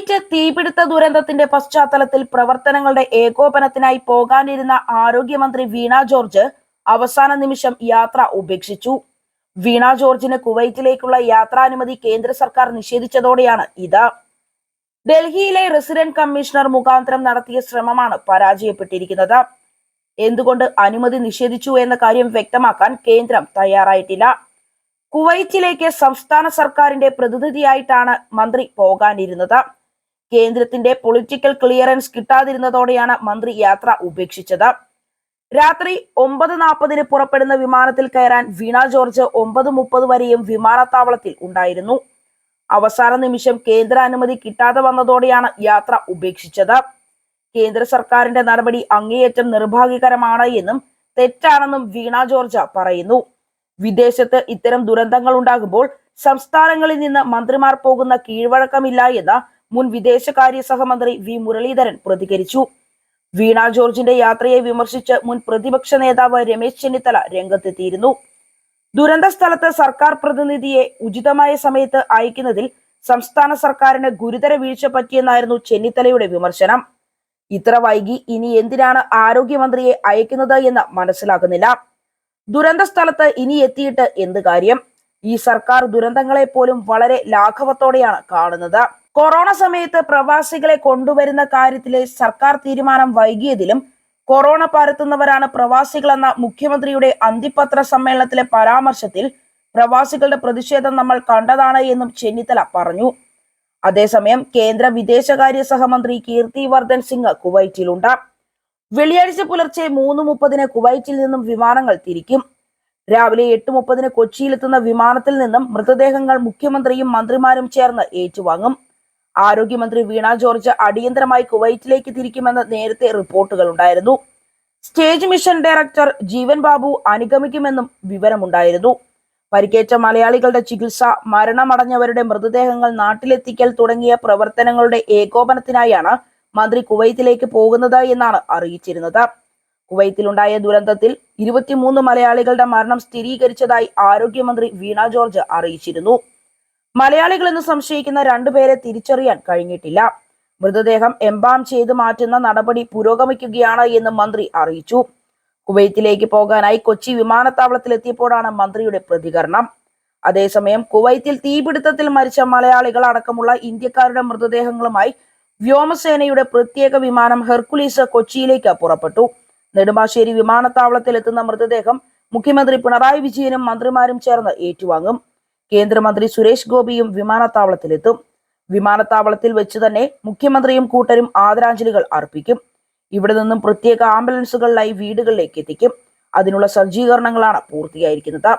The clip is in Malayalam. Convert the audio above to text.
കുവൈറ്റ് തീപിടുത്ത ദുരന്തത്തിന്റെ പശ്ചാത്തലത്തിൽ പ്രവർത്തനങ്ങളുടെ ഏകോപനത്തിനായി പോകാനിരുന്ന ആരോഗ്യമന്ത്രി വീണ ജോർജ് അവസാന നിമിഷം യാത്ര ഉപേക്ഷിച്ചു. വീണ ജോർജിന് കുവൈറ്റിലേക്കുള്ള യാത്രാനുമതി കേന്ദ്ര സർക്കാർ നിഷേധിച്ചതോടെയാണ് ഇത്. ഡൽഹിയിലെ റെസിഡന്റ് കമ്മീഷണർ മുഖാന്തരം നടത്തിയ ശ്രമമാണ് പരാജയപ്പെട്ടിരിക്കുന്നത്. എന്തുകൊണ്ട് അനുമതി നിഷേധിച്ചു എന്ന കാര്യം വ്യക്തമാക്കാൻ കേന്ദ്രം തയ്യാറായിട്ടില്ല. കുവൈറ്റിലേക്ക് സംസ്ഥാന സർക്കാരിന്റെ പ്രതിനിധിയായിട്ടാണ് മന്ത്രി പോകാനിരുന്നത്. കേന്ദ്രത്തിന്റെ പൊളിറ്റിക്കൽ ക്ലിയറൻസ് കിട്ടാതിരുന്നതോടെയാണ് മന്ത്രി യാത്ര ഉപേക്ഷിച്ചത്. രാത്രി ഒമ്പത് നാൽപ്പതിന് പുറപ്പെടുന്ന വിമാനത്തിൽ കയറാൻ വീണ ജോർജ് ഒമ്പത് മുപ്പത് വരെയും വിമാനത്താവളത്തിൽ ഉണ്ടായിരുന്നു. അവസാന നിമിഷം കേന്ദ്ര അനുമതി കിട്ടാതെ വന്നതോടെയാണ് യാത്ര ഉപേക്ഷിച്ചത്. കേന്ദ്ര സർക്കാരിന്റെ നടപടി അങ്ങേയറ്റം നിർഭാഗ്യകരമാണ് എന്നും തെറ്റാണെന്നും വീണ ജോർജ പറയുന്നു. വിദേശത്ത് ഇത്തരം ദുരന്തങ്ങൾ ഉണ്ടാകുമ്പോൾ സംസ്ഥാനങ്ങളിൽ നിന്ന് മന്ത്രിമാർ പോകുന്ന കീഴ്വഴക്കമില്ല എന്ന് മുൻ വിദേശകാര്യ സഹമന്ത്രി വി മുരളീധരൻ പ്രതികരിച്ചു. വീണ ജോർജിന്റെ യാത്രയെ വിമർശിച്ച് മുൻ പ്രതിപക്ഷ നേതാവ് രമേശ് ചെന്നിത്തല രംഗത്തെത്തിയിരുന്നു. ദുരന്ത സ്ഥലത്ത് സർക്കാർ പ്രതിനിധിയെ ഉചിതമായ സമയത്ത് അയക്കുന്നതിൽ സംസ്ഥാന സർക്കാരിന് ഗുരുതര വീഴ്ച പറ്റിയെന്നായിരുന്നു ചെന്നിത്തലയുടെ വിമർശനം. ഇത്ര വൈകി ഇനി എന്തിനാണ് ആരോഗ്യമന്ത്രിയെ അയക്കുന്നത് എന്ന് മനസ്സിലാകുന്നില്ല. ദുരന്ത സ്ഥലത്ത് ഇനി എത്തിയിട്ട് എന്ത് കാര്യം? ഈ സർക്കാർ ദുരന്തങ്ങളെ പോലും വളരെ ലാഘവത്തോടെയാണ് കാണുന്നത്. കൊറോണ സമയത്ത് പ്രവാസികളെ കൊണ്ടുവരുന്ന കാര്യത്തിലെ സർക്കാർ തീരുമാനം വൈകിയതിലും കൊറോണ പരത്തുന്നവരാണ് പ്രവാസികളെന്ന മുഖ്യമന്ത്രിയുടെ അന്തിപത്ര സമ്മേളനത്തിലെ പരാമർശത്തിൽ പ്രവാസികളുടെ പ്രതിഷേധം നമ്മൾ കണ്ടതാണ് എന്നും ചെന്നിത്തല പറഞ്ഞു. അതേസമയം കേന്ദ്ര വിദേശകാര്യ സഹമന്ത്രി കീർത്തി വർദ്ധൻ സിംഗ് കുവൈറ്റിലുണ്ട്. വെള്ളിയാഴ്ച പുലർച്ചെ മൂന്ന് മുപ്പതിന് കുവൈറ്റിൽ നിന്നും വിമാനങ്ങൾ തിരിക്കും. രാവിലെ എട്ട് മുപ്പതിന് കൊച്ചിയിലെത്തുന്ന വിമാനത്തിൽ നിന്നും മൃതദേഹങ്ങൾ മുഖ്യമന്ത്രിയും മന്ത്രിമാരും ചേർന്ന് ഏറ്റുവാങ്ങും. ആരോഗ്യമന്ത്രി വീണ ജോർജ് അടിയന്തരമായി കുവൈറ്റിലേക്ക് തിരിക്കുമെന്ന് നേരത്തെ റിപ്പോർട്ടുകൾ ഉണ്ടായിരുന്നു. State mission director Jeevan Babu അനുഗമിക്കുമെന്നും വിവരമുണ്ടായിരുന്നു. പരിക്കേറ്റ മലയാളികളുടെ ചികിത്സ മരണമടഞ്ഞവരുടെ മൃതദേഹങ്ങൾ നാട്ടിലെത്തിക്കൽ തുടങ്ങിയ പ്രവർത്തനങ്ങളുടെ ഏകോപനത്തിനായാണ് മന്ത്രി കുവൈത്തിലേക്ക് പോകുന്നത് എന്നാണ് അറിയിച്ചിരുന്നത്. കുവൈത്തിലുണ്ടായ ദുരന്തത്തിൽ ഇരുപത്തിമൂന്ന് മലയാളികളുടെ മരണം സ്ഥിരീകരിച്ചതായി ആരോഗ്യമന്ത്രി വീണ ജോർജ് അറിയിച്ചിരുന്നു. മലയാളികൾ എന്ന് സംശയിക്കുന്ന രണ്ടുപേരെ തിരിച്ചറിയാൻ കഴിഞ്ഞിട്ടില്ല. മൃതദേഹം എംബാം ചെയ്ത് മാറ്റുന്ന നടപടി പുരോഗമിക്കുകയാണ് എന്ന് മന്ത്രി അറിയിച്ചു. കുവൈത്തിലേക്ക് പോകാനായി കൊച്ചി വിമാനത്താവളത്തിൽ എത്തിയപ്പോഴാണ് മന്ത്രിയുടെ പ്രതികരണം. അതേസമയം കുവൈത്തിൽ തീപിടുത്തത്തിൽ മരിച്ച മലയാളികൾ അടക്കമുള്ള ഇന്ത്യക്കാരുടെ മൃതദേഹങ്ങളുമായി വ്യോമസേനയുടെ പ്രത്യേക വിമാനം ഹെർക്കുലീസ് കൊച്ചിയിലേക്ക് പുറപ്പെട്ടു. നെടുമ്പാശ്ശേരി വിമാനത്താവളത്തിൽ എത്തുന്ന മൃതദേഹം മുഖ്യമന്ത്രി പിണറായി വിജയനും മന്ത്രിമാരും ചേർന്ന് ഏറ്റുവാങ്ങും. കേന്ദ്രമന്ത്രി സുരേഷ് ഗോപിയും വിമാനത്താവളത്തിലെത്തും. വിമാനത്താവളത്തിൽ വെച്ച് തന്നെ മുഖ്യമന്ത്രിയും കൂട്ടരും ആദരാഞ്ജലികൾ അർപ്പിക്കും. ഇവിടെ നിന്നും പ്രത്യേക ആംബുലൻസുകളിലായി വീടുകളിലേക്ക് എത്തിക്കും. അതിനുള്ള സജ്ജീകരണങ്ങളാണ് പൂർത്തിയായിരിക്കുന്നത്.